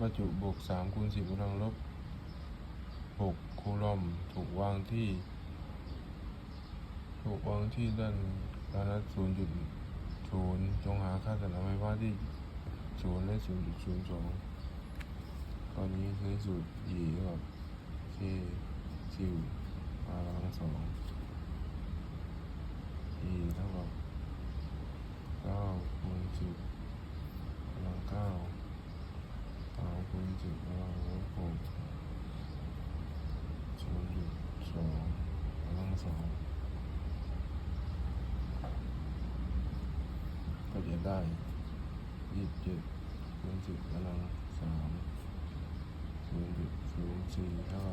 บรรจุบวกสามคูณสิบกำลังลบหกคูลอมถูกวางที่ ถูกวางที่ด้านด้านละศูนย์จุดศูนย์จงหาค่าสนามไฟฟ้าที่ศูนย์และศูนย์จุดศูนย์สองตอนนี้ใช้สูตร E กับ K Q R กำลังสอง E เท่ากับเก้าคูณสิบกำลังเก้าเก้าคูณสิบกำลังลบหกศูนย์จุดสองกำลังสอง ก็จะ ได้ยี่สิบเจ็ดคูณสิบกำลังสามศูนย์จุดศูนย์สี่เท่า